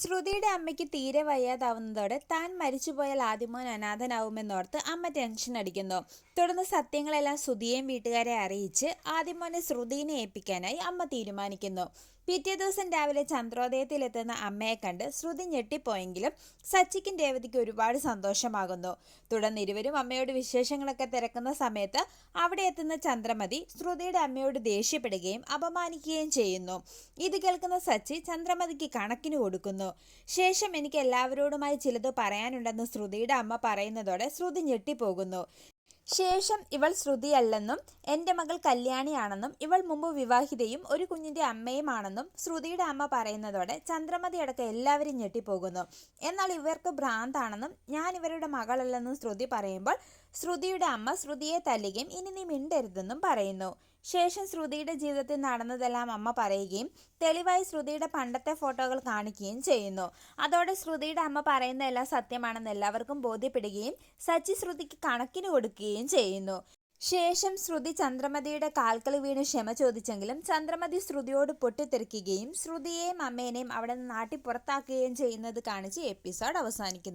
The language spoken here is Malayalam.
ശ്രുതിയുടെ അമ്മയ്ക്ക് തീരെ വയ്യാതാവുന്നതോടെ താൻ മരിച്ചുപോയാൽ ആദ്യമോൻ അനാഥനാവുമെന്നോർത്ത് അമ്മ ടെൻഷൻ അടിക്കുന്നു. തുടർന്ന് സത്യങ്ങളെല്ലാം ശ്രുതിയെയും വീട്ടുകാരെ അറിയിച്ച് ആദ്യമോനെ ശ്രുതിനെ ഏൽപ്പിക്കാനായി അമ്മ തീരുമാനിക്കുന്നു. പിറ്റേ ദിവസം രാവിലെ ചന്ദ്രോദയത്തിലെത്തുന്ന അമ്മയെ കണ്ട് ശ്രുതി ഞെട്ടിപ്പോയെങ്കിലും സച്ചിക്കും രേവതിക്ക് ഒരുപാട് സന്തോഷമാകുന്നു. തുടർന്ന് ഇരുവരും അമ്മയോട് വിശേഷങ്ങളൊക്കെ തിരക്കുന്ന സമയത്ത് അവിടെ എത്തുന്ന ചന്ദ്രമതി ശ്രുതിയുടെ അമ്മയോട് ദേഷ്യപ്പെടുകയും അപമാനിക്കുകയും ചെയ്യുന്നു. ഇത് കേൾക്കുന്ന സച്ചി ചന്ദ്രമതിക്ക് കണക്കിന് കൊടുക്കുന്നു. ശേഷം എനിക്ക് എല്ലാവരോടുമായി ചിലത് പറയാനുണ്ടെന്ന് ശ്രുതിയുടെ അമ്മ പറയുന്നതോടെ ശ്രുതി ഞെട്ടിപ്പോകുന്നു. ശേഷം ഇവൾ ശ്രുതിയല്ലെന്നും എന്റെ മകൾ കല്യാണിയാണെന്നും ഇവൾ മുമ്പ് വിവാഹിതയും ഒരു കുഞ്ഞിന്റെ അമ്മയുമാണെന്നും ശ്രുതിയുടെ അമ്മ പറയുന്നതോടെ ചന്ദ്രമതി അടക്കം എല്ലാവരും ഞെട്ടിപ്പോകുന്നു. എന്നാൽ ഇവർക്ക് ഭ്രാന്താണെന്നും ഞാൻ ഇവരുടെ മകളല്ലെന്നും ശ്രുതി പറയുമ്പോൾ ശ്രുതിയുടെ അമ്മ ശ്രുതിയെ തല്ലുകയും ഇനി നീ മിണ്ടരുതെന്നും പറയുന്നു. ശേഷം ശ്രുതിയുടെ ജീവിതത്തിൽ നടന്നതെല്ലാം അമ്മ പറയുകയും തെളിവായി ശ്രുതിയുടെ പണ്ടത്തെ ഫോട്ടോകൾ കാണിക്കുകയും ചെയ്യുന്നു. അതോടെ ശ്രുതിയുടെ അമ്മ പറയുന്ന എല്ലാം സത്യമാണെന്ന് എല്ലാവർക്കും ബോധ്യപ്പെടുകയും സച്ചി ശ്രുതിക്ക് കണക്കിന് കൊടുക്കുകയും ചെയ്യുന്നു. ശേഷം ശ്രുതി ചന്ദ്രമതിയുടെ കാൽക്കളി വീണ് ക്ഷമ ചോദിച്ചെങ്കിലും ചന്ദ്രമതി ശ്രുതിയോട് പൊട്ടിത്തെറിക്കുകയും ശ്രുതിയെയും അമ്മേനെയും അവിടെ നിന്ന് നാട്ടി പുറത്താക്കുകയും ചെയ്യുന്നത് കാണിച്ച് എപ്പിസോഡ് അവസാനിക്കുന്നു.